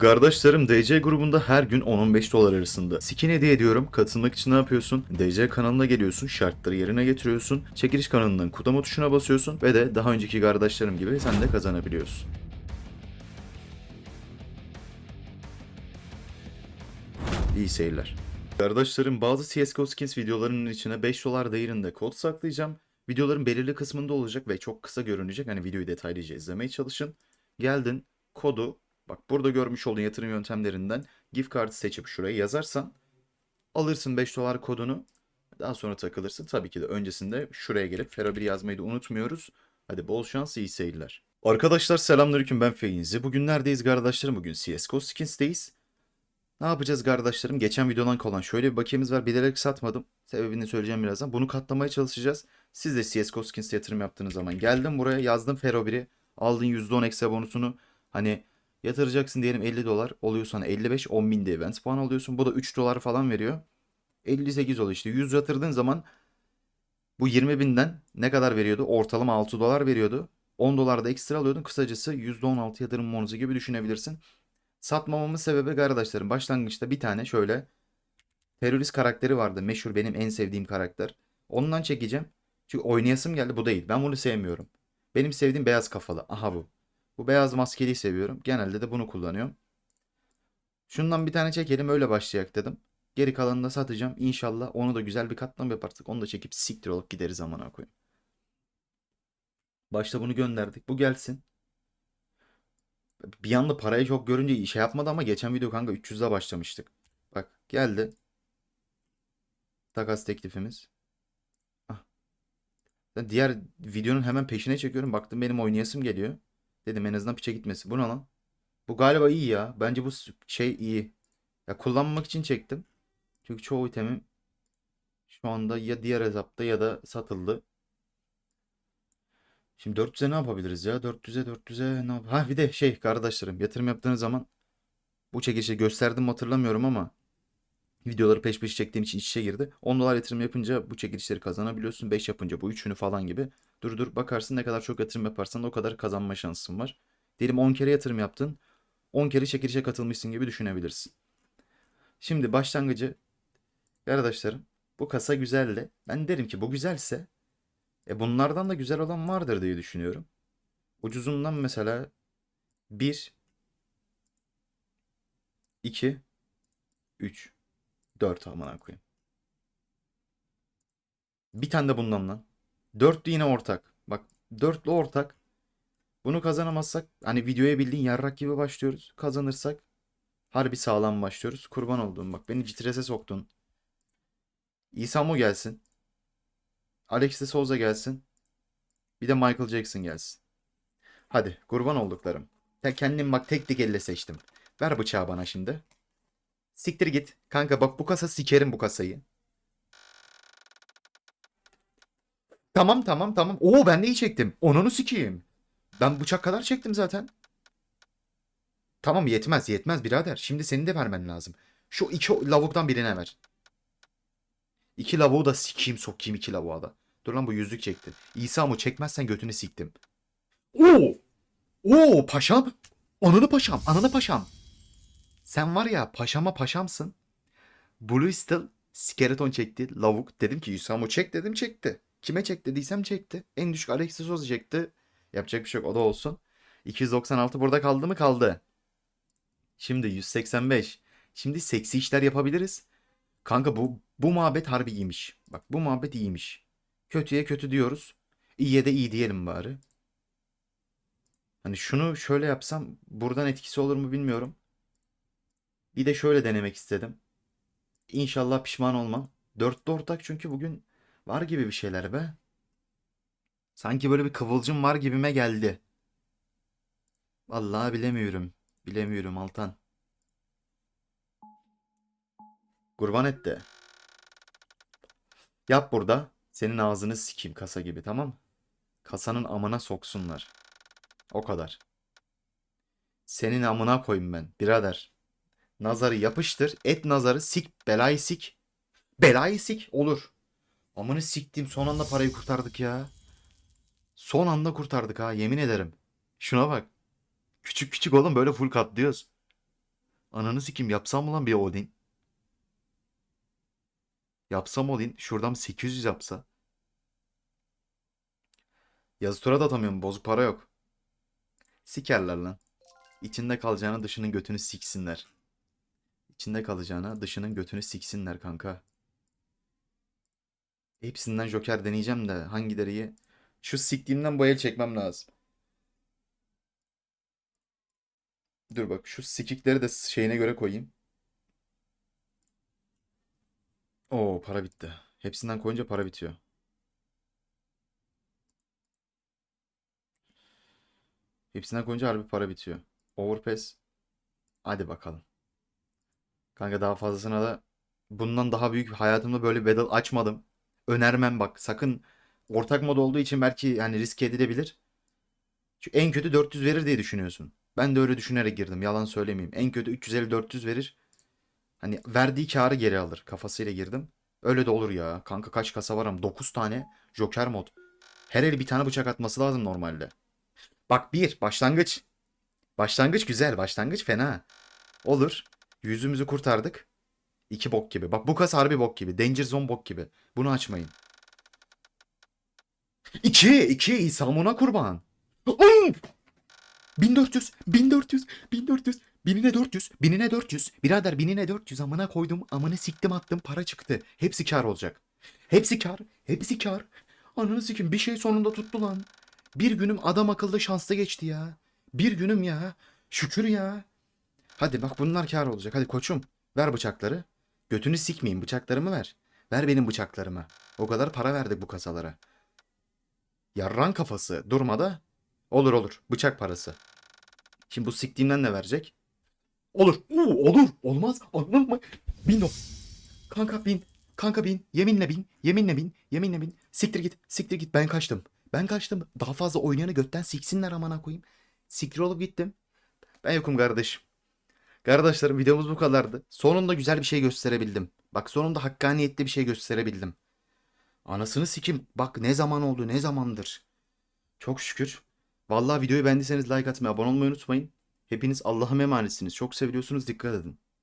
Kardeşlerim DC grubunda her gün 10-15 dolar arasında. Skin hediye ediyorum. Katılmak için ne yapıyorsun? DC kanalına geliyorsun. Şartları yerine getiriyorsun. Çekiliş kanalından kudama tuşuna basıyorsun. Ve de daha önceki kardeşlerim gibi sen de kazanabiliyorsun. İyi seyirler. Kardeşlerim bazı CSGO Skins videolarının içine 5 dolar değerinde kod saklayacağım. Videoların belirli kısmında olacak ve çok kısa görünecek. Hani videoyu detaylıca izlemeye çalışın. Geldin kodu bak burada görmüş olduğun yatırım yöntemlerinden gift kartı seçip şuraya yazarsan alırsın 5 dolar kodunu. Daha sonra takılırsın. Tabii ki de öncesinde şuraya gelip 1 yazmayı da unutmuyoruz. Hadi bol şans iyi seyirler. Arkadaşlar selamünaleyküm ben Feyinzi. Bugün neredeyiz kardeşlerim? Bugün CSGO Skins'teyiz. Ne yapacağız kardeşlerim? Geçen videodan kalan şöyle bir bakiyemiz var. Bilerek satmadım. Sebebini söyleyeceğim birazdan. Bunu katlamaya çalışacağız. Siz de CSGO Skins'e yatırım yaptığınız zaman geldim buraya yazdım Fero 1'i. Aldın %10 eksi bonusunu. Hani yatıracaksın diyelim 50 dolar. Oluyor sana 55 10 bin de events puan alıyorsun. Bu da 3 dolar falan veriyor. 58 oluyor işte. 100 yatırdığın zaman bu 20 binden ne kadar veriyordu? Ortalama 6 dolar veriyordu. 10 dolar da ekstra alıyordun. Kısacası %16 yatırım bonusu gibi düşünebilirsin. Satmamamın sebebi kardeşlerim başlangıçta bir tane şöyle terörist karakteri vardı. Meşhur benim en sevdiğim karakter. Ondan çekeceğim. Çünkü oynayasım geldi bu değil. Ben bunu sevmiyorum. Benim sevdiğim beyaz kafalı. Aha bu. Bu beyaz maskeliyi seviyorum. Genelde de bunu kullanıyorum. Şundan bir tane çekelim öyle başlayak dedim. Geri kalanını da satacağım. İnşallah onu da güzel bir katlam yaparsak onu da çekip siktir olup gideriz amına koyayım. Başta bunu gönderdik. Bu gelsin. Bir anda parayı çok görünce şey yapmadı ama geçen video kanka 300'de başlamıştık. Bak geldi. Takas teklifimiz. Ah. Diğer videonun hemen peşine çekiyorum. Baktım benim oynayasım geliyor. Dedim en azından piçe gitmesi. Bu ne lan? Bu galiba iyi ya. Bence bu şey iyi. Ya kullanmak için çektim. Çünkü çoğu itemim şu anda ya diğer hesapta ya da satıldı. Şimdi 400'e ne yapabiliriz ya? 400'e 400'e ne yap- Ha bir de şey kardeşlerim yatırım yaptığınız zaman bu çekilişi gösterdim hatırlamıyorum ama videoları peş peşe çektiğim için iç içe girdi. 10 dolar yatırım yapınca bu çekilişleri kazanabiliyorsun. 5 yapınca bu üçünü falan gibi. Dur dur bakarsın ne kadar çok yatırım yaparsan o kadar kazanma şansın var. Diyelim 10 kere yatırım yaptın. 10 kere çekilişe katılmışsın gibi düşünebilirsin. Şimdi başlangıcı arkadaşlarım bu kasa güzeldi. Ben derim ki bu güzelse e bunlardan da güzel olan vardır diye düşünüyorum. Ucuzundan mesela 1 2 3 4 amına koyayım. Bir tane de bundan lan. Dörtlü yine ortak. Bak dörtlü ortak. Bunu kazanamazsak hani videoya bildiğin yarrak gibi başlıyoruz. Kazanırsak harbi sağlam başlıyoruz. Kurban olduğum bak beni citrese soktun. İsa Mo gelsin. Alex de Souza gelsin. Bir de Michael Jackson gelsin. Hadi kurban olduklarım. Ya kendim bak tek tek elle seçtim. Ver bıçağı bana şimdi. Siktir git. Kanka bak bu kasa sikerim bu kasayı. Tamam tamam tamam. Oo ben de iyi çektim. Onunu sikeyim. Ben bıçak kadar çektim zaten. Tamam yetmez yetmez birader. Şimdi senin de vermen lazım. Şu iki lavuktan birine ver. İki lavuğu da sikeyim sokayım iki lavuğa da. Dur lan bu yüzlük çekti. İsa mı çekmezsen götünü siktim. Oo! Oo paşam. Ananı paşam. Ananı paşam. Sen var ya paşama paşamsın. Blue Steel skeleton çekti. Lavuk. Dedim ki Yusamu çek dedim çekti. Kime çek dediysem çekti. En düşük Alexis Souza çekti. Yapacak bir şey yok o da olsun. 296 burada kaldı mı kaldı. Şimdi 185. Şimdi seksi işler yapabiliriz. Kanka bu bu muhabbet harbi iyiymiş. Bak bu muhabbet iyiymiş. Kötüye kötü diyoruz. İyiye de iyi diyelim bari. Hani şunu şöyle yapsam buradan etkisi olur mu bilmiyorum. Bir de şöyle denemek istedim. İnşallah pişman olmam. Dörtlü ortak çünkü bugün var gibi bir şeyler be. Sanki böyle bir kıvılcım var gibime geldi. Vallahi bilemiyorum. Bilemiyorum Altan. Kurban et de. Yap burada. Senin ağzını sikeyim kasa gibi tamam? Kasanın amına soksunlar. O kadar. Senin amına koyayım ben birader. Nazarı yapıştır. Et nazarı sik. Belayı sik. Belayı sik. Olur. Amını siktim. Son anda parayı kurtardık ya. Son anda kurtardık ha. Yemin ederim. Şuna bak. Küçük küçük oğlum böyle full katlıyoruz. Ananı sikim yapsam mı lan bir Odin? Yapsam Odin şuradan 800 yapsa. Yazı tura da atamıyorum bozuk para yok. Sikerler lan. İçinde kalacağına dışının götünü siksinler. İçinde kalacağına dışının götünü siksinler kanka. Hepsinden Joker deneyeceğim de hangileri iyi? Şu siktiğimden bu el çekmem lazım. Dur bak şu sikikleri de şeyine göre koyayım. Oo para bitti. Hepsinden koyunca para bitiyor. Hepsinden koyunca harbi para bitiyor. Overpass. Hadi bakalım. Kanka daha fazlasına da bundan daha büyük hayatımda böyle battle açmadım. Önermem bak. Sakın ortak mod olduğu için belki yani risk edilebilir. Çünkü en kötü 400 verir diye düşünüyorsun. Ben de öyle düşünerek girdim. Yalan söylemeyeyim. En kötü 350-400 verir. Hani verdiği karı geri alır. Kafasıyla girdim. Öyle de olur ya. Kanka kaç kasa var ama 9 tane Joker mod. Her el bir tane bıçak atması lazım normalde. Bak bir başlangıç. Başlangıç güzel. Başlangıç fena. Olur. Yüzümüzü kurtardık. İki bok gibi. Bak bu kas harbi bok gibi. Danger Zone bok gibi. Bunu açmayın. İki. iki. İsamuna kurban. Om! 1400. 1400. 1400. Binine 400. Binine 400. Birader binine 400. Amına koydum. Amına siktim attım. Para çıktı. Hepsi kar olacak. Hepsi kar. Hepsi kar. Ananı sikim bir şey sonunda tuttu lan. Bir günüm adam akıllı şanslı geçti ya. Bir günüm ya. Şükür ya. Hadi bak bunlar kar olacak. Hadi koçum ver bıçakları. Götünü sikmeyin bıçaklarımı ver. Ver benim bıçaklarımı. O kadar para verdik bu kasalara. Yarran kafası durmada. Olur olur bıçak parası. Şimdi bu siktiğimden de verecek. Olur. Oo, olur. Olmaz. Olmaz? Bin o. Kanka bin. Kanka bin. Yeminle bin. Yeminle bin. Yeminle bin. Siktir git. Siktir git. Ben kaçtım. Ben kaçtım. Daha fazla oynayanı götten siksinler amına koyayım. Siktir olup gittim. Ben yokum kardeşim. Kardeşlerim videomuz bu kadardı. Sonunda güzel bir şey gösterebildim. Bak sonunda hakkaniyetli bir şey gösterebildim. Anasını sikim. Bak ne zaman oldu ne zamandır. Çok şükür. Vallahi videoyu beğendiyseniz like atmayı, abone olmayı unutmayın. Hepiniz Allah'a emanetsiniz. Çok seviyorsunuz. Dikkat edin.